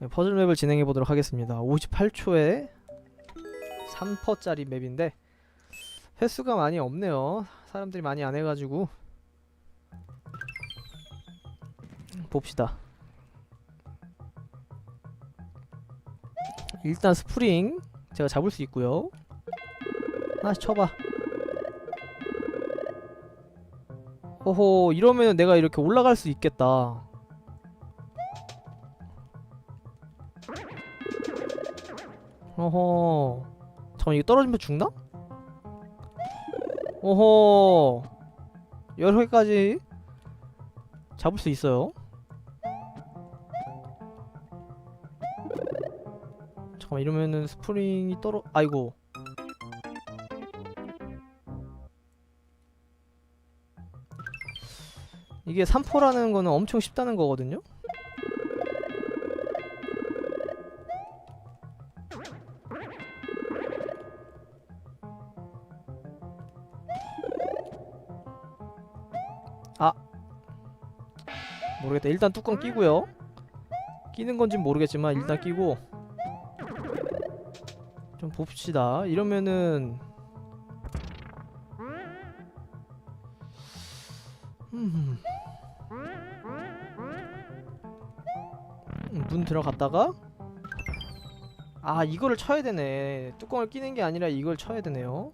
네, 퍼즐 맵을 진행해 보도록 하겠습니다. 58초에 3퍼짜리 맵인데 횟수가 많이 없네요. 사람들이 많이 안 해가지고 봅시다. 일단 스프링 제가 잡을 수 있고요. 하나씩 쳐봐. 호호 이러면 내가 이렇게 올라갈 수 있겠다. 어허. 잠깐 이거 떨어지면 죽나? 어허. 여러 개까지 잡을 수 있어요? 잠깐만 이러면은 스프링이 떨어 아이고. 이게 3포라는 거는 엄청 쉽다는 거거든요 모르겠다. 일단 뚜껑 끼고요. 끼는 건진 모르겠지만 일단 끼고 좀 봅시다. 이러면은 음. 음, 문 들어갔다가 아 이거를 쳐야 되네. 뚜껑을 끼는 게 아니라 이걸 쳐야 되네요.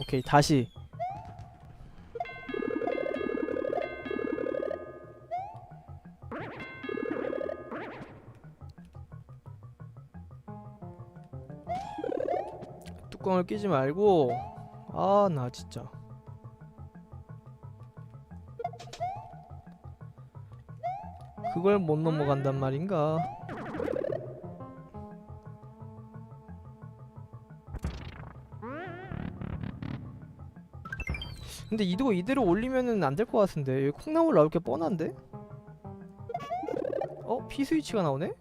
오케이 다시. 뚜껑을 끼지 말고. 아 나 진짜. 그걸 못 넘어간단 말인가 근데 이거 이대로 올리면은 안 될 것 같은데 여기 콩나물 나올 게 뻔한데? 어? 피 스위치가 나오네?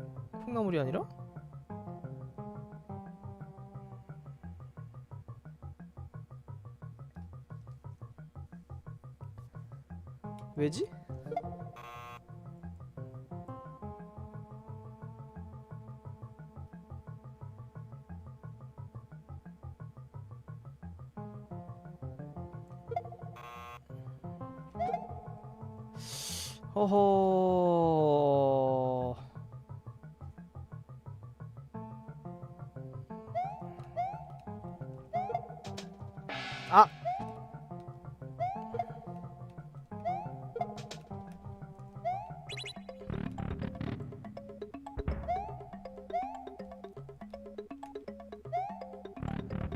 콩나물이 아니라? 왜지? 허허. 아.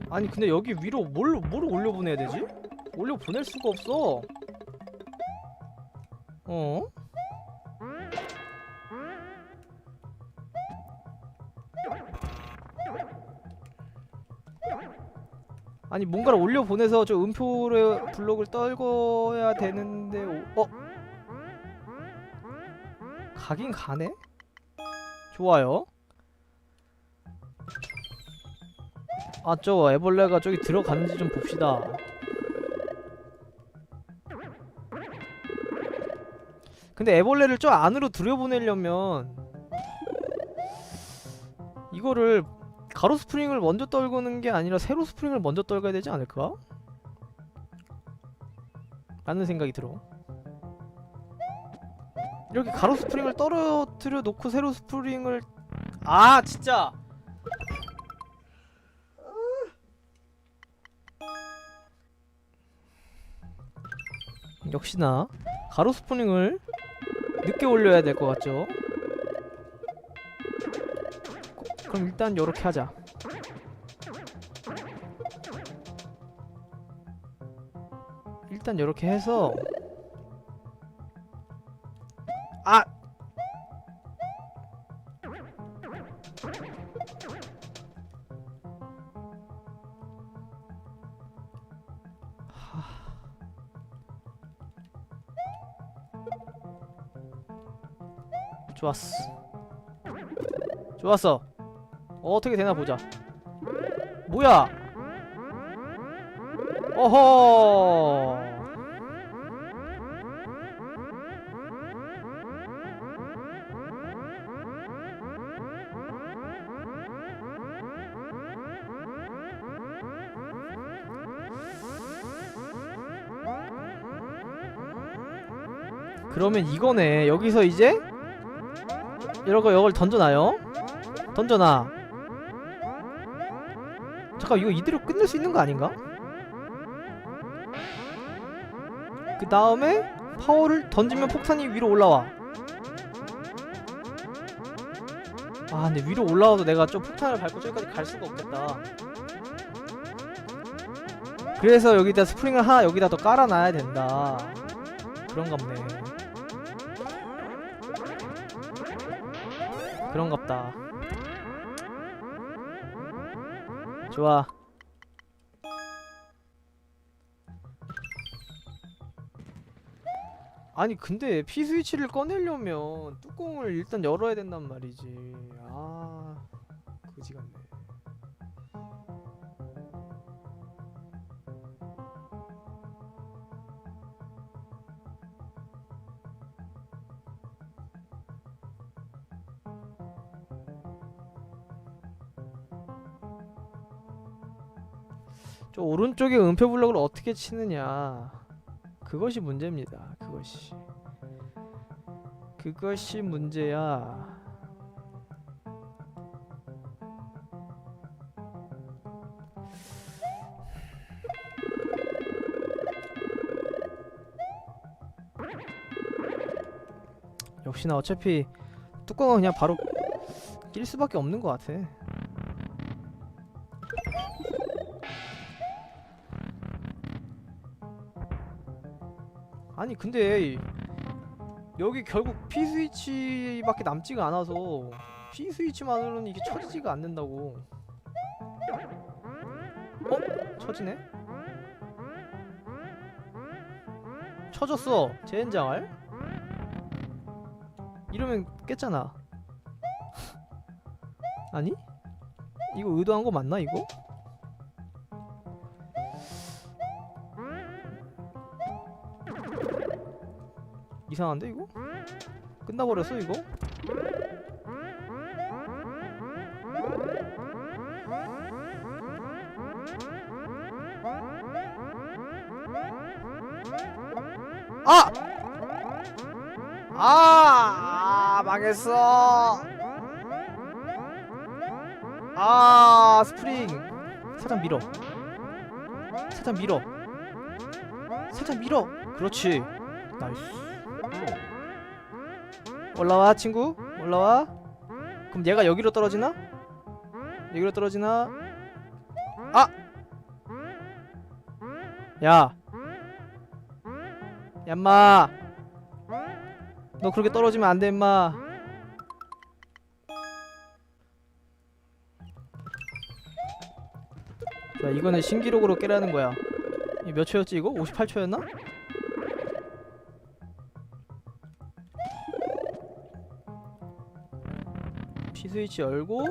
아니 근데 여기 위로 뭘, 뭘 올려 보내야 되지? 올려 보낼 수가 없어 어? 아니 뭔가를 올려 보내서 저 음표를 블록을 떨궈야 되는데 오, 어? 가긴 가네? 좋아요. 아 저 애벌레가 저기 들어가는지 좀 봅시다. 근데 애벌레를 저 안으로 들여보내려면 이거를 가로 스프링을 먼저 떨구는 게 아니라 세로 스프링을 먼저 떨궈야 되지 않을까? 라는 생각이 들어 이렇게 가로 스프링을 떨어뜨려 놓고 세로 스프링을 아 진짜 역시나 가로 스프링을 늦게 올려야 될 것 같죠? 그럼 일단 요렇게 하자 일단 요렇게 해서 아! 좋았어 좋았어 어떻게 되나 보자. 뭐야? 어허. 그러면 이거네. 여기서 이제 이러고 이걸 던져놔요. 던져놔. 잠깐 이거 이대로 끝낼 수 있는 거 아닌가? 그 다음에 파워를 던지면 폭탄이 위로 올라와. 아 근데 위로 올라와도 내가 좀 폭탄을 밟고 저기까지 갈 수가 없겠다. 그래서 여기다 스프링을 하나 여기다 더 깔아놔야 된다. 그런갑네. 그런갑다. 좋아. 아니 근데 P 스위치를 꺼내려면 뚜껑을 일단 열어야 된단 말이지. 아, 그지 같네. 저 오른쪽에 음표 블럭을 어떻게 치느냐. 그것이 문제입니다. 그것이. 그것이 문제야. 역시나 어차피 뚜껑은 그냥 바로 낄 수밖에 없는 것 같아. 아니 근데 여기 결국 P 스위치밖에 남지가 않아서 P 스위치만으로는 이게 쳐지지가 않는다고. 어? 쳐지네? 쳐졌어. 젠장알. 이러면 깼잖아. 아니? 이거 의도한 거 맞나 이거? 이상한데 이거? 끝나버렸어 이거? 아! 아! 아 망했어. 아 스프링 살짝 밀어. 살짝 밀어. 살짝 밀어. 그렇지. 나이스. 올라와 친구 올라와 그럼 얘가 여기로 떨어지나? 여기로 떨어지나? 아! 야! 얌마! 너 그렇게 떨어지면 안돼 임마 자 이거는 신기록으로 깨라는 거야 이몇 초였지 이거? 58초였나? P 스위치 열고.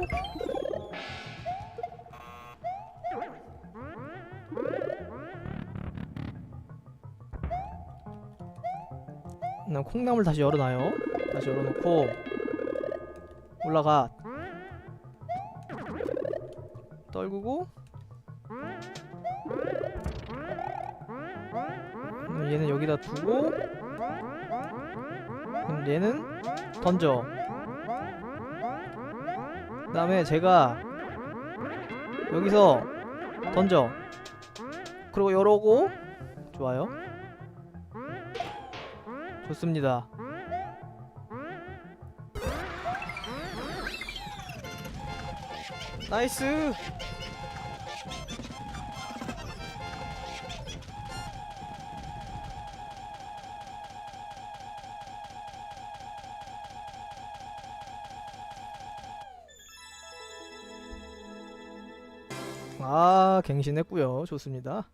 그다음 콩나물 다시 열어놔요. 다시 열어놓고. 올라가. 떨구고. 그럼 얘는 여기다 두고. 그럼 얘는 던져. 그 다음에 제가 여기서 던져. 그리고 열어오고. 좋아요. 좋습니다. 나이스 아 갱신했고요. 좋습니다